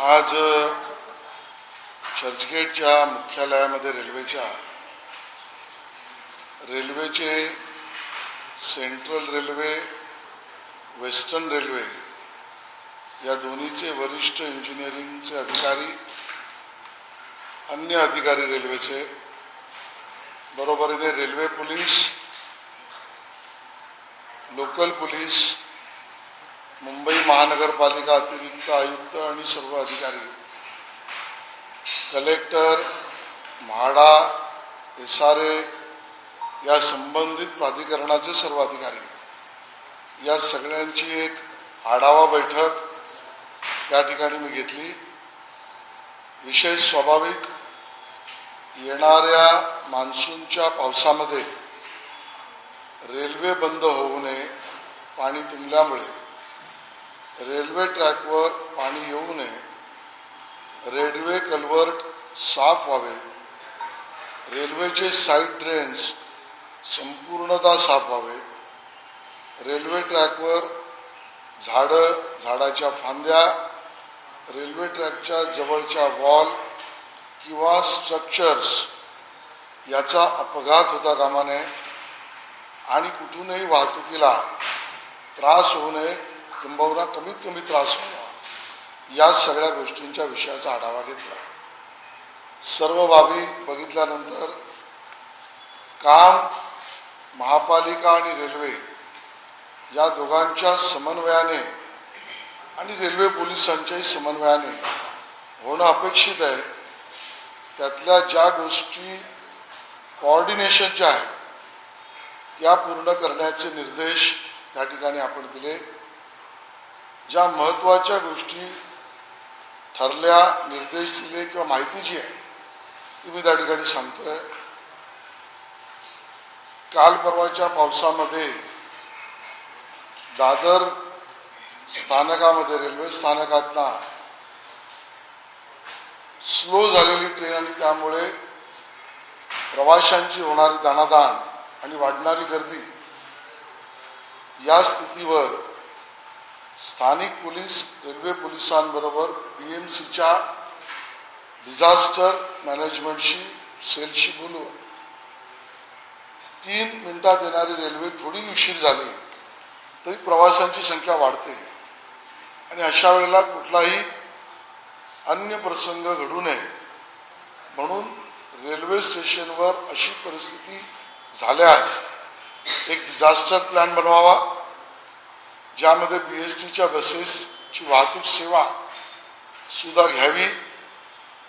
आज चर्चगेटच्या मुख्यालयामध्ये रेल्वेच्या रेल्वेचे सेंट्रल रेल्वे वेस्टर्न रेल्वे या दोन्हीचे वरिष्ठ इंजिनिअरिंगचे अधिकारी अन्य अधिकारी रेल्वेचे बरोबरीने railway police local police Mumbai महानगरपालिका अतिरिक्त आयुक्त आणि सर्व अधिकारी. Collector MHADA S R A या संबंधित प्राधिकरणाचे सर्व अधिकारी. या सगळ्यांची एक आढावा बैठक त्या ठिकाणी मी घेतली. विषय स्वाभाविक येणाऱ्या मान्सूनच्या पावसामध्ये रेल्वे बंद होऊ नये पाणी तुंबल्यामुळे. रेल्वे ट्रॅकवर पाणी येऊ नये रेल्वे कल्वर्ट साफ व्हावे रेल्वेचे साईड ड्रेन्स संपूर्णतः साफ व्हावेत रेल्वे ट्रॅकवर झाडं झाडाच्या फांद्या रेल्वे ट्रॅकच्या जवळच्या वॉल किंवा स्ट्रक्चर्स याचा अपघात होता कामा नये आणि कुठूनही वाहतुकीला त्रास होऊ नये किंबहुना कमीत कमी त्रास व्हावा या सगळ्या गोष्टींच्या विषयाचा आढावा घेतला. सर्व बाबी बघितल्यानंतर काम महापालिका आणि रेल्वे या दोघांच्या समन्वयाने आणि रेल्वे पोलिसांच्याही समन्वयाने होणं अपेक्षित आहे. त्यातल्या ज्या गोष्टी कॉर्डिनेशन ज्या आहेत त्या पूर्ण करण्याचे निर्देश त्या ठिकाणी आपण दिले. ज्या महत्त्वाच्या गोष्टी ठरल्या निर्देश दिले किंवा माहिती जी आहे ती मी त्या ठिकाणी सांगतोय. काल परवाच्या पावसामध्ये दादर स्थानकामध्ये रेल्वे स्थानकातना स्लो झालेली ट्रेन आणि त्यामुळे प्रवाशांची होणारी दाणादाण आणि वाढणारी गर्दी या स्थितीवर स्थानिक पोलीस रेल्वे पोलिसांबरोबर पी एम सीच्या डिझास्टर मॅनेजमेंटशी सेलशी बोलून तीन मिनटात येणारी रेल्वे थोडी उशीर झाली तरी प्रवाशांची संख्या वाढते. आणि अशा वेळेला कुठलाही अन्य प्रसंग घडू नये. म्हणून रेल्वे स्टेशनवर अशी परिस्थिती झाल्यास एक डिझास्टर प्लॅन बनवावा. ज्यामध्ये बी एस टीच्या बसेसची वाहतूक सेवा सुद्धा घ्यावी.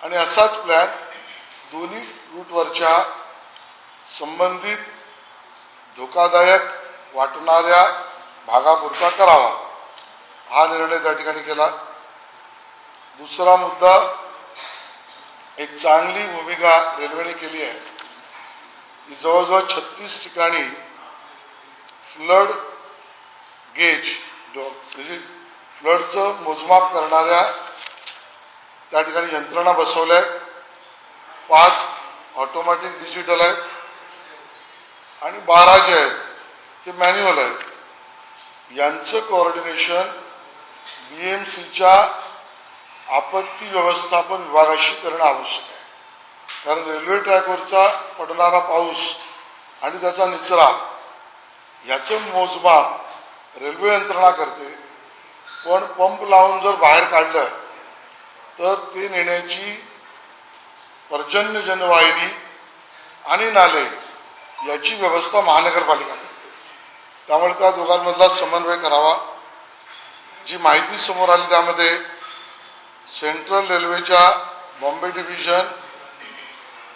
आणि असाच प्लॅन दोन्ही रूटवरच्या संबंधित धोकादायक वाटणाऱ्या भागापुरता करावा. हा निर्णय त्या ठिकाणी केला. दुसरा मुद्दा एक चांगली भूमिका रेल्वेने केली आहे. की जवळजवळ छत्तीस ठिकाणी फ्लड गेज जो म्हणजे फ्लडचं मोजमाप करणाऱ्या त्या ठिकाणी यंत्रणा बसवल्या आहेत. पाच ऑटोमॅटिक डिजिटल आहेत. आणि बारा जे आहेत ते मॅन्युअल आहेत. यांचं कोऑर्डिनेशन बी एम सीच्या आपत्ती व्यवस्थापन विभागाशी करणं आवश्यक आहे. कारण रेल्वे ट्रॅकवरचा पडणारा पाऊस आणि त्याचा निचरा याचं मोजमाप रेल्वे यंत्रणा करते पण पंप लावून जर बाहेर काढलं तर ते नेण्याची पर्जन्य जनवाहिनी आणि नाले याची व्यवस्था महानगरपालिका करते. त्यामुळे त्या दोघांमधला समन्वय करावा. जी माहिती समोर आली त्यामध्ये सेंट्रल रेल्वेच्या बॉम्बे डिव्हिजन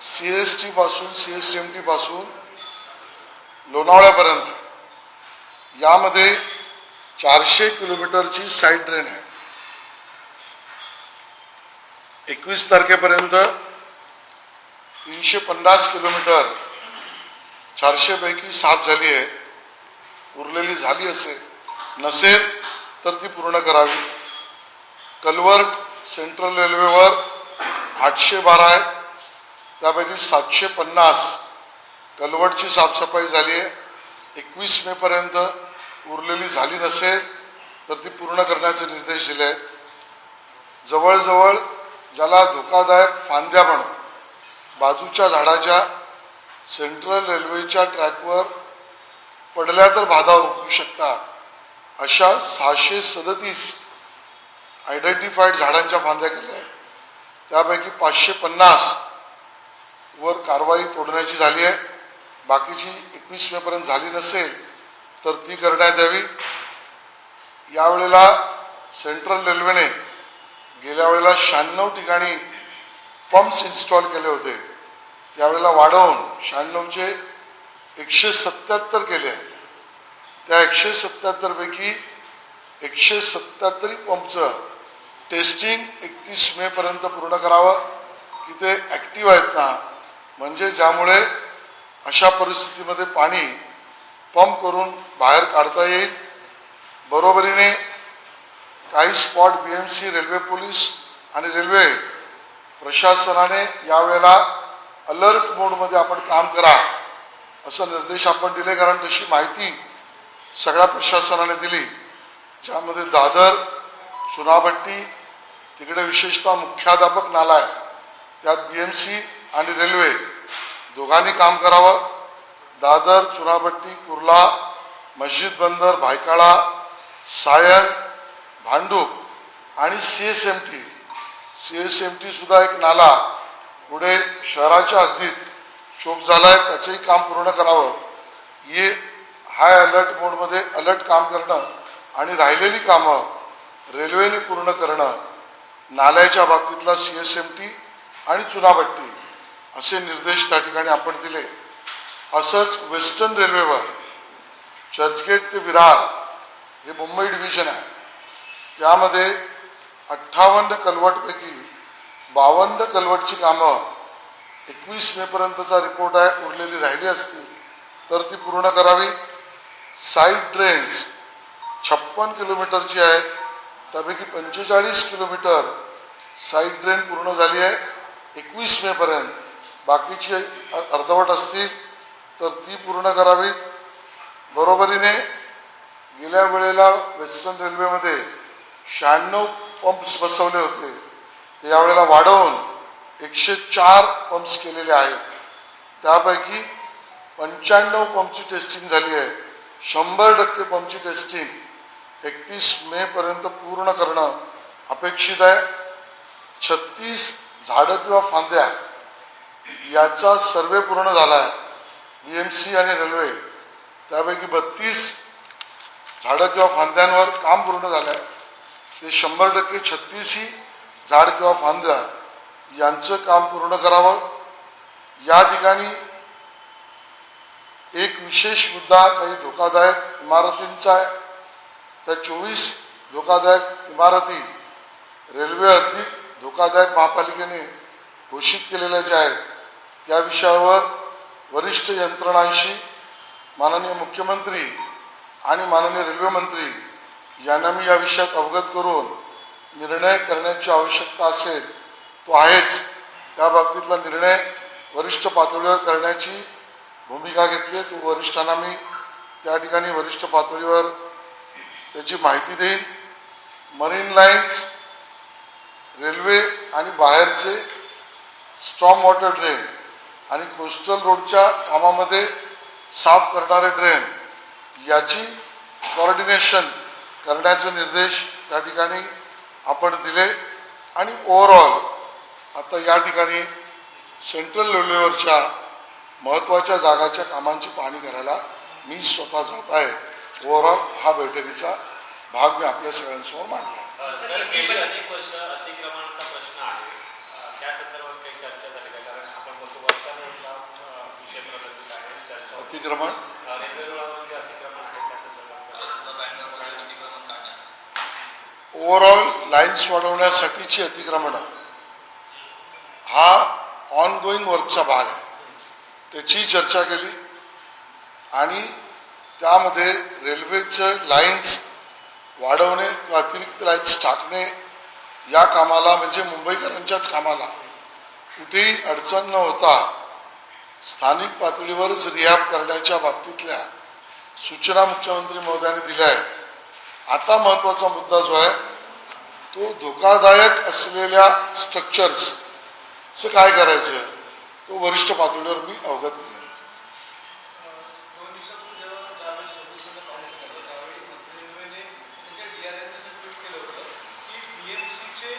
सी एस टीपासून सी एस एम टीपासून लोणावळ्यापर्यंत. यामध्ये चारशे किलोमीटरची साईड ट्रेन आहे. एकवीस तारखेपर्यंत तीनशे पन्नास किलोमीटर चारशे पैकी साफ झाली आहे. उरलेली झाली असेल नसेल तर ती पूर्ण करावी. कलवर्ट सेंट्रल रेल्वेवर आठशे बारा आहेत त्यापैकी सातशे पन्नास कलवटची साफसफाई झाली आहे. एकवीस मेपर्यंत उरलेली झाली नसेल तर ती पूर्ण करण्याचे निर्देश दिले. आहेत जवळजवळ ज्याला धोकादायक फांद्या पण बाजूच्या झाडाच्या सेंट्रल रेल्वेच्या ट्रॅकवर पडल्या तर बाधा उठू शकतात. अशा सहाशे सदतीस आयडेंटिफाईड झाडांच्या फांद्या केल्या आहेत. त्यापैकी पाचशे पन्नास वर कारवाई तोडण्याची झाली आहे. बाकीची एकवीस मेपर्यंत झाली नसेल तर ती करण्यात यावी. यावेळेला सेंट्रल रेल्वेने गेल्या वेळेला शहाण्णव ठिकाणी पंप्स इन्स्टॉल केले होते. त्यावेळेला वाढवून शहाण्णवचे एकशे सत्याहत्तर केले आहेत. त्या एकशे सत्याहत्तरपैकी एकशे सत्याहत्तरी पंपचं टेस्टिंग एकतीस मेपर्यंत पूर्ण करावं. की ते ॲक्टिव्ह आहेत ना. म्हणजे ज्यामुळे अशा परिस्थितीमध्ये पाणी पंप करून बाहेर काढता येईल. बरोबरीने काही spot B M C railway police आणि रेल्वे प्रशासनाने यावेळेला अलर्ट मोडमध्ये आपण काम करा असं निर्देश आपण दिले. कारण तशी माहिती सगळ्या प्रशासनाने दिली. ज्यामध्ये दादर चुनाभट्टी तिकडे विशेषतः मुख्याध्यापक नाला आहे त्यात बी एम सी आणि रेल्वे दोघांनी काम करावं. दादर चुनाभट्टी कुर्ला मस्जिद बंदर भायकाळा सायन भांडूप आणि C S M T. C S M T सुद्धा एक नाला पुढे शहराच्या हद्दीत चोक झाला आहे त्याचंही काम पूर्ण करावं. हे हाय अलर्ट मोडमध्ये अलर्ट काम करणं आणि राहिलेली कामं रेल्वेने पूर्ण करणं नाल्याच्या बाबतीतला सी एस एम टी आणि चुनाभट्टी असे निर्देश त्या ठिकाणी आपण दिले. असंच वेस्टर्न रेल्वेवर चर्चगेट ते विरार हे मुंबई डिव्हिजन आहे. त्यामध्ये अठ्ठावन्न कलवटपैकी बावन्न कलवटची कामं एकवीस मेपर्यंतचा रिपोर्ट आहे उरलेली राहिली असती तर ती पूर्ण करावी. साईड ड्रेन्स छप्पन किलोमीटरची आहे त्यापैकी पंचेचाळीस किलोमीटर साईड ड्रेन पूर्ण झाली आहे. एकवीस मेपर्यंत बाकीची अर्धवट असतील तर ती पूर्ण करावीत. बरोबरीने गेल्या वेळेला वेस्टर्न रेल्वेमध्ये शहाण्णव पंप्स बसवले होते. ते यावेळेला वाढवून एकशे चार पंप्स केलेले आहेत. त्यापैकी पंच्याण्णव पंपची टेस्टिंग झाली आहे. शंभर टक्के पंपची टेस्टिंग एकतीस मेपर्यंत पूर्ण करणं अपेक्षित आहे. छत्तीस झाडं किंवा फांद्या याचा सर्वे पूर्ण झाला आहे. बी एम सी आणि रेल्वे त्यापैकी बत्तीस झाडं किंवा फांद्यांवर काम पूर्ण झालं आहे ते शंभर टक्के छत्तीस ही झाड किंवा फांद्या यांचं काम पूर्ण करावं. या ठिकाणी एक विशेष मुद्दा काही धोकादायक इमारतींचा आहे. त्या चोवीस धोकादायक इमारती रेल्वे अधिक धोकादायक महापालिकेने घोषित केलेल्या ज्या आहेत त्या विषयावर वरिष्ठ यंत्रणांशी माननीय मुख्यमंत्री आणि माननीय रेल्वे मंत्री यांना मी या विषयात अवगत करून निर्णय करण्याची आवश्यकता असेल तो आहेच. त्या बाबतीतला निर्णय वरिष्ठ पातळीवर करण्याची भूमिका घेतली आहे. तो वरिष्ठांना मी त्या ठिकाणी वरिष्ठ पातळीवर त्याची माहिती देईन. मरीन लाईन्स रेल्वे आणि बाहेरचे स्ट्रॉंग वॉटर ड्रेन आणि कोस्टल रोडच्या कामामध्ये साफ करणारे ड्रेन याची कॉर्डिनेशन करण्याचे निर्देश त्या ठिकाणी आपण दिले. आणि ओव्हरऑल आता या ठिकाणी सेंट्रल लेवलवरच्या महत्त्वाच्या जागाच्या कामांची पाहणी करायला मी स्वतः जात आहे. ओव्हरऑल हा बैठकीचा भाग मी आपल्या सगळ्यांसमोर मांडला आहे सर गेली अनेक वर्ष अतिक्रमणाचा प्रश्न आहे अ, त्या संदर्भात काही चर्चा झाली का कारण आपण बघतो वर्षानुवर्ष अ, विषय प्रलंबित आहे चर्चा होते. अतिक्रमण अ, रेल्वे रुळावर जे अतिक्रमण आहे त्या अतिक्रमण? ओव्हरऑल लाईन्स वाढवण्यासाठीची अतिक्रमणं. हा ऑनगोईंग वर्कचा भाग आहे. त्याची चर्चा केली. आणि त्यामध्ये रेल्वेचं लाईन्स वाढवणे किंवा अतिरिक्त लाईन्स टाकणे या कामाला म्हणजे मुंबईकरांच्याच कामाला कुठेही अडचण न होता स्थानिक पातळीवरच रिहॅब करण्याच्या बाबतीतल्या सूचना मुख्यमंत्री महोदयांनी दिल्या आहेत. आता महत्त्वाचा मुद्दा जो आहे तो धोकादायक असलेल्या स्ट्रक्चर्सचं काय करायचं तो वरिष्ठ पातळीवर मी अवगत करेन दोन दिवसापूर्वी जेव्हा ज्यावेळी सोबतसोबत पाण्याचं होतं त्यावेळी मध्य रेल्वेने त्यांच्या डीआरएमने असं ट्विट केलं होतं की बीएमसीचे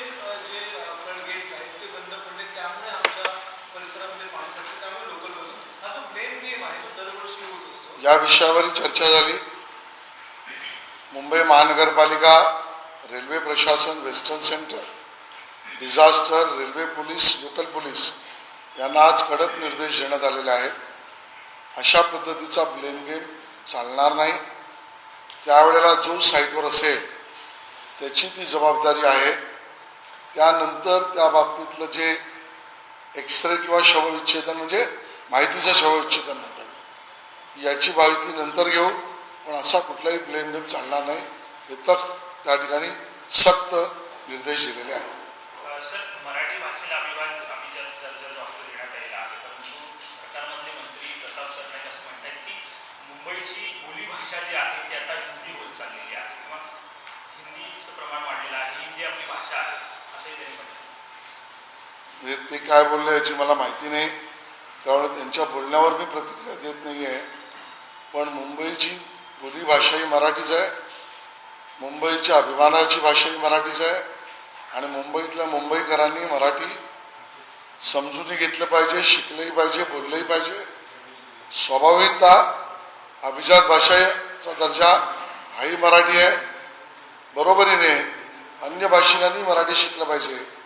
जे फ्रंट गेट्स आहेत ते बंद पडले त्यामुळे आमच्या परिसरामध्ये पाणी साचलं त्यामुळे लोकल बसून हा जो ब्लेम गेम आहे तो दरवर्षी होत असतो या विषयावर चर्चा झाली. मुंबई महानगरपालिका रेल्वे प्रशासन western centre disaster railway police local police यांना आज कडक निर्देश देण्यात आलेले आहेत. अशा पद्धतीचा ब्लेम गेम चालणार नाही. त्यावेळेला जो साईटवर असेल त्याची ती जबाबदारी आहे. त्यानंतर त्या बाबतीतलं जे एक्सरे किंवा शवविच्छेदन म्हणजे माहितीचं शवविच्छेदन. याची माहिती नंतर घेऊ पण असा कुठलाही ब्लेम गेम चालणार नाही. हे तर त्या ठिकाणी सक्त निर्देश दिलेले आहेत. ते काय बोलले याची मला माहिती नाही. त्यामुळे त्यांच्या बोलण्यावर मी प्रतिक्रिया देत नाही आहे पण मुंबईची बोलीभाषा ही मराठीच आहे. मुंबईच्या अभिमानाची भाषा ही मराठीच आहे. आणि मुंबईतल्या मुंबईकरांनी मराठी समजूनही घेतलं पाहिजे शिकलंही पाहिजे बोललंही पाहिजे. स्वाभाविकता अभिजात भाषेचा दर्जा हाही मराठी आहे. बरोबरीने अन्य भाषिकांनी मराठी शिकलं पाहिजे.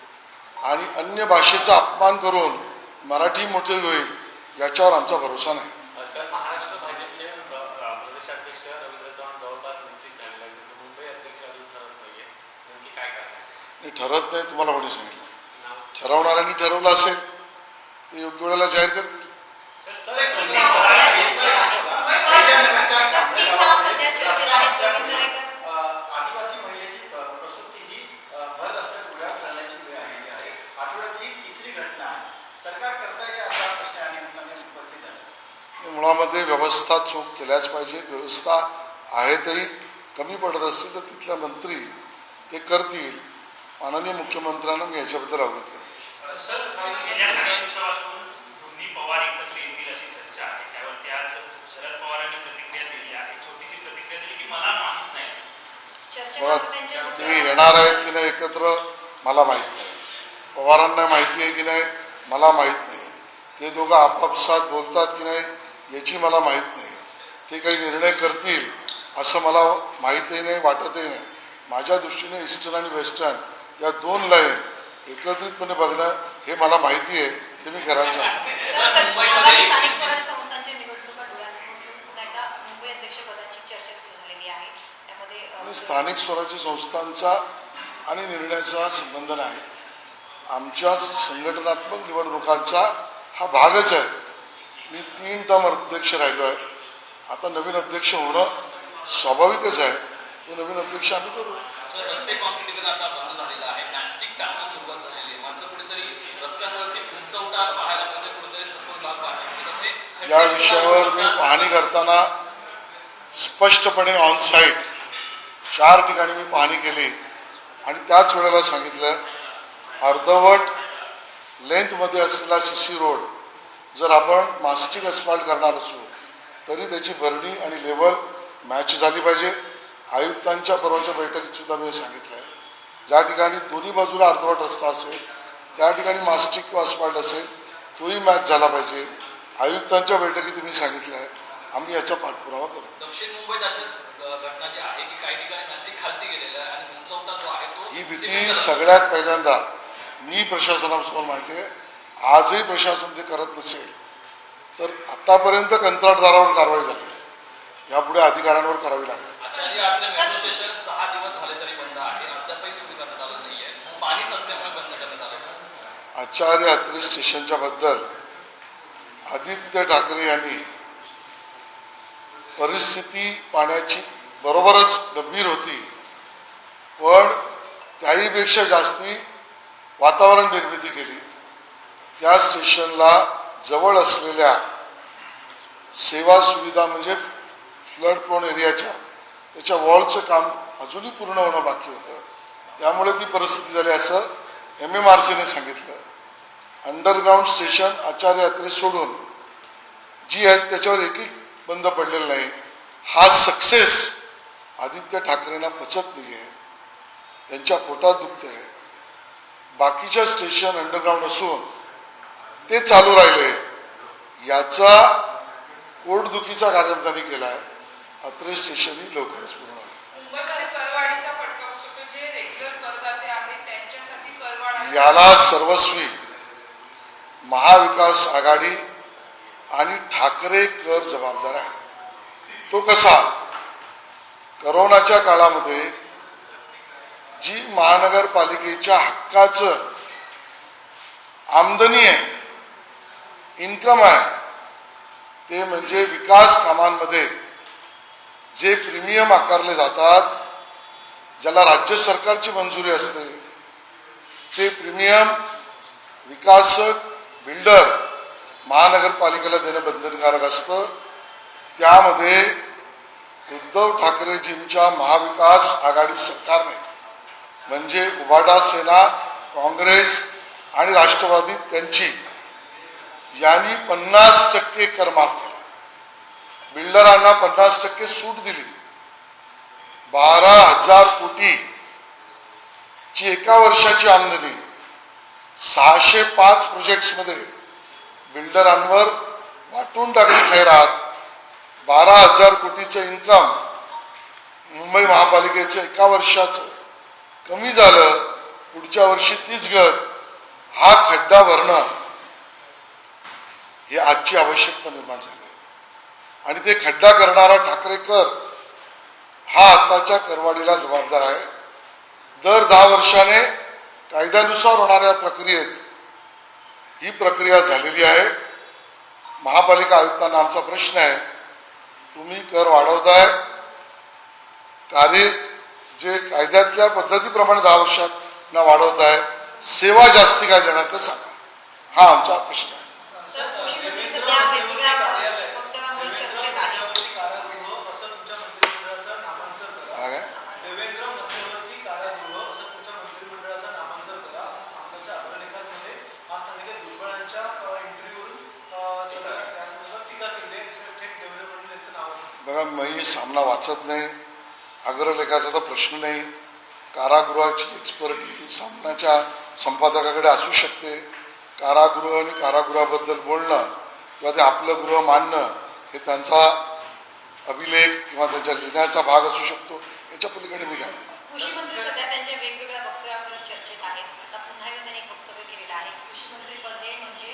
आणि अन्य भाषेचा अपमान करून मराठी मोठी होईल याच्यावर आमचा भरोसा नाही. हे ठरत नाही तुम्हाला कोणी सांगितलं? ठरवणाऱ्यांनी ठरवलं असेल ते योग्य वेळेला जाहीर करतील. मुळामध्ये व्यवस्था चूक केल्याच पाहिजेत व्यवस्था आहे तरी कमी पडत असतील तर तिथल्या मंत्री ते करतील. माननीय मुख्यमंत्र्यांना मी याच्याबद्दल अवगत करेन अ, सर गेल्या काही दिवसापासून दोन्ही पवार एकत्र येतील अशी चर्चा आहे. त्यावरती आज शरद पवारांनी प्रतिक्रिया दिली आहे. छोटीशी प्रतिक्रिया दिली की मला माहीत नाही. बघा ते येणार आहेत की नाही एकत्र मला माहीत नाही. पवारांना माहिती आहे की नाही मला माहीत नाही. ते दोघं आपापसात बोलतात की नाही याची मला माहीत नाही. ते काही निर्णय करतील असं मला माहीतही नाही वाटतही नाही. माझ्या दृष्टीने ईस्टर्न आणि वेस्टर्न या दोन लाईन एकत्रितपणे बघणं हे मला माहिती आहे ते मी घरात सांगतो. स्थानिक स्वराज्य संस्थांचा आणि निर्णयाचा संबंध नाही. आमच्या संघटनात्मक निवडणुकांचा हा भागच आहे. मी तीन टर्म अध्यक्ष राहिलो आहे. आता नवीन अध्यक्ष होणं स्वाभाविकच आहे. तो नवीन अध्यक्ष आम्ही करू. प्लॅस्टिक टाकणं सुरुवात झालेली आहे मात्र कुठेतरी रस्त्यांवरती उंचवटा पाहायला मिळते कुठेतरी सखोल भाग पाहायला या विषयावर मी पाहणी करताना स्पष्टपणे ऑन साईट चार ठिकाणी मी पाहणी केली आणि त्याच वेळेला सांगितलं अर्धवट लेंथमध्ये असलेला सी सी रोड जर आपण मास्टिक अस्फाल्ट करणार असू तरी त्याची भरणी आणि लेवल मॅच झाली पाहिजे. आयुक्तांच्या परवाच्या बैठकीत सुद्धा मी हे सांगितलं आहे ज्या ठिकाणी दोन्ही बाजूला अर्धवट रस्ता असेल त्या ठिकाणी मास्टिक किंवा अस्फाल्ट असेल तोही मॅच झाला पाहिजे. आयुक्तांच्या बैठकीत मी सांगितलं आहे. आम्ही याचा पाठपुरावा करू. दक्षिण मुंबईत ही भीती सगळ्यात पहिल्यांदा मी प्रशासनासमोर मांडली आहे. आजही प्रशासन ते करत नसेल तर आतापर्यंत कंत्राटदारावर कारवाई झाली यापुढे अधिकाऱ्यांवर करावी लागेल आचार्य आत्रे मेट्रो स्टेशन सहा दिवस झाले तरी बंद आहे अद्यापही सुरू करण्यात आलं नाही आहे पाणी सध्यामुळे बंद करण्यात आलं आहे. आचार्य अत्रे स्टेशनच्या बद्दल आदित्य ठाकरे यांनी परिस्थिती पाण्याची बरोबरच गंभीर होती. पण त्याहीपेक्षा जास्ती वातावरण निर्मिती केली. त्या स्टेशनला जवळ असलेल्या सेवा सुविधा म्हणजे फ्लड प्रोन एरियाच्या त्याच्या वॉलचं काम अजूनही पूर्ण होणं बाकी होतं. त्यामुळे ती परिस्थिती झाली असं एम एम आर सीने सांगितलं. अंडरग्राऊंड स्टेशन आचार्य यात्रे सोडून जी आहेत त्याच्यावर एक एक बंद पडलेलं नाही. हा सक्सेस आदित्य ठाकरेंना पचत नाही आहे त्यांच्या पोटात दुखत आहे बाकीच्या स्टेशन अंडरग्राऊंड असून ते चालू राहिले. याचा पोटदुखीचा कार्यक्रम त्यांनी केला आहे अत्रे स्टेशनही लवकरच पूर्ण होईल. याला सर्वस्वी महाविकास आघाडी आणि ठाकरे कर जबाबदार आहे. तो कसा? करोनाच्या काळामध्ये जी महानगरपालिकेच्या हक्काचं आमदनी आहे इन्कम आहे ते म्हणजे विकास कामांमध्ये जे प्रीमियम आकारले जातात ज्याला राज्य सरकारची मंजुरी असते ते प्रीमियम विकासक बिल्डर महानगरपालिकेला देणं बंधनकारक असतं. त्यामध्ये उद्धव ठाकरेजींच्या महाविकास आघाडी सरकारने म्हणजे उभाडा सेना काँग्रेस आणि राष्ट्रवादी त्यांची. यांनी पन्नास टक्के कर माफ केला. बिल्डरांना पन्नास टक्के सूट दिली. बारा हजार कोटी ची एका वर्षाची आमदनी. सहाशे पाच प्रोजेक्ट्समध्ये बिल्डरांवर वाटून टाकली खैरात. बारा हजार कोटीचं इन्कम मुंबई महापालिकेचं एका वर्षाचं. कमी झालं पुढच्या वर्षी तीच गत हा खड्डा भरणं. ही आजची आवश्यकता निर्माण झाली आहे. आणि ते खड्डा करणारा ठाकरेकर हा आताच्या करवाडीला जबाबदार आहे. दर दहा वर्षाने कायद्यानुसार होणाऱ्या प्रक्रियेत ही प्रक्रिया झालेली आहे. महापालिका आयुक्तांना आमचा प्रश्न आहे तुम्ही कर वाढवताय. कार्य जे कायद्यातल्या पद्धतीप्रमाणे दहा वर्षात न वाढवताय सेवा जास्ती काय देणार ते सांगा. हा आमचा प्रश्न आहे सर कृषी मंत्री सध्या वेगवेगळ्या वक्तव्यामुळे चर्चेत आले मध्यवर्ती कारागृह असं तुमच्या मंत्रिमंडळाचं नामांतर करा हा काय देवेंद्र मध्यवर्ती कारागृह असं तुमच्या मंत्रिमंडळाचं नामांतर करा असं सामनाच्या अग्रलेखांमध्ये आज सांगितलं भुजबळांच्या इंटरव्ह्यूवरून सगळं त्या संदर्भात टीका केली आहे असं थेट देवेंद्र फडणवीस यांचं नाव आहे. बघा मी सामना वाचत नाही. अग्रलेखाचा तर प्रश्न नाही. कारागृहाची एक्सपर्टी सामनाच्या संपादकाकडे असू शकते. कारागृह आणि कारागृहाबद्दल बोलणं किंवा ते आपलं गृह मानणं हे त्यांचा अभिलेख किंवा त्यांच्या लिहिण्याचा भाग असू शकतो. याच्या पलीकडे मी पदे म्हणजे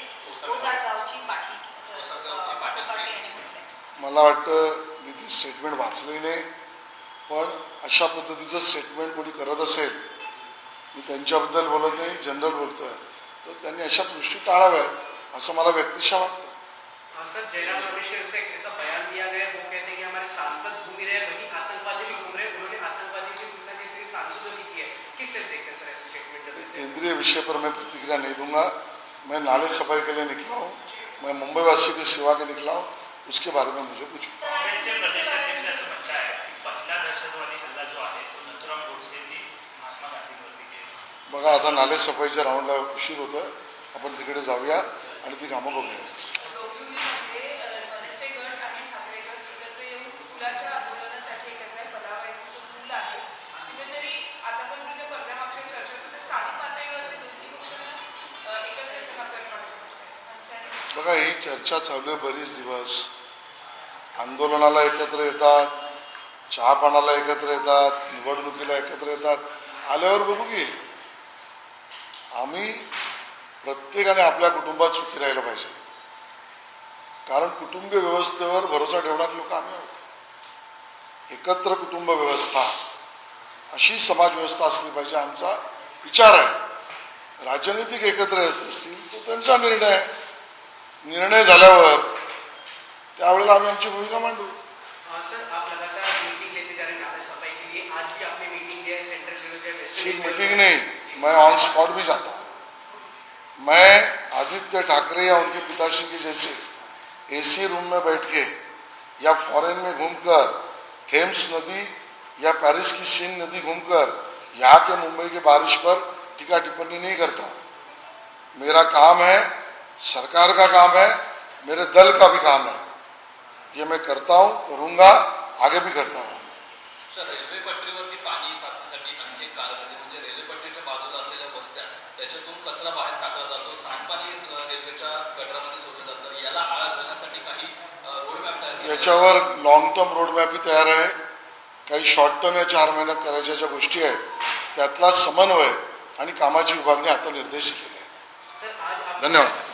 मला वाटतं स्टेटमेंट वाचली नाही. पण अशा पद्धतीचं स्टेटमेंट कोणी करत असेल मी त्यांच्याबद्दल बोलत नाही जनरल बोलतोय. तर त्यांनी अशा गोष्टी टाळाव्यात असं मला व्यक्तिशा वाटतं? केंद्रीय विषय पर मैं प्रतिक्रिया नहीं दूंगा। मैं नाले सफाई के लिए निकला हूँ। मैं मुंबईवासी की सेवा के निकला हूँ। उसके बारे में मुझे कुछ बघा आता नाले सफाईच्या राऊंडला उशीर होतं आपण तिकडे जाऊया आणि ती कामं बघूया. बघा ही चर्चा चालू आहे बरीच दिवस. आंदोलनाला एकत्र येतात चहापानाला एकत्र येतात निवडणुकीला एकत्र येतात. आल्यावर बघू की आम्ही प्रत्येकाने आपल्या कुटुंबात सुखी राहिलं पाहिजे. कारण कुटुंब व्यवस्थेवर भरोसा ठेवणारे लोक आम्ही आहोत. एकत्र कुटुंब व्यवस्था अशी समाज व्यवस्था असली पाहिजे आमचा विचार आहे. राजनैतिक एकत्र येत असतील तो त्यांचा निर्णय निर्णय झाल्यावर त्यावेळेला आम्ही आमची भूमिका मांडू सर आप लगातार मीटिंग लेते जा रहे नाले सफ़ाई के लिए। आज भी आपने मीटिंग लिया सेंट्रल लेवल पे वेस्ट सिर्फ़ मीटिंग नहीं मैं ऑन स्पॉट भी जाता हूँ। मैं आदित्य ठाकरे या उनके पिताश्री के जैसे एसी रूम में बैठ के या फॉरेन में घूमकर थेम्स नदी या पेरिस की सीन नदी घूमकर यहाँ के मुंबई के बारिश पर टीका टिप्पणी नहीं करता हूँ। मेरा काम है सरकार का काम है मेरे दल का भी काम है। ये मैं करता हूँ करूँगा आगे भी करता रहूँगा। सर रेल्वे पटरीवरती पाणी साठण्यासाठी आणखी एक कारण आहे ते म्हणजे रेल्वे पटरीच्या बाजूला असलेल्या वस्त्या त्याच्यातून कचरा बाहेर टाकला जातो सांडपाणी अ, रेल्वेच्या गटारामध्ये सोडलं जातं. याला आळा घालण्यासाठी काही रोडमॅप तयार केला याच्यावर लॉंग टर्म रोडमॅपही तयार आहे. काही शॉर्ट टर्म या चार महिन्यात करायच्या ज्या गोष्टी आहेत त्यातला समन्वय आणि कामाची विभागणी आता निर्देश केले आहेत सर आज आप धन्यवाद.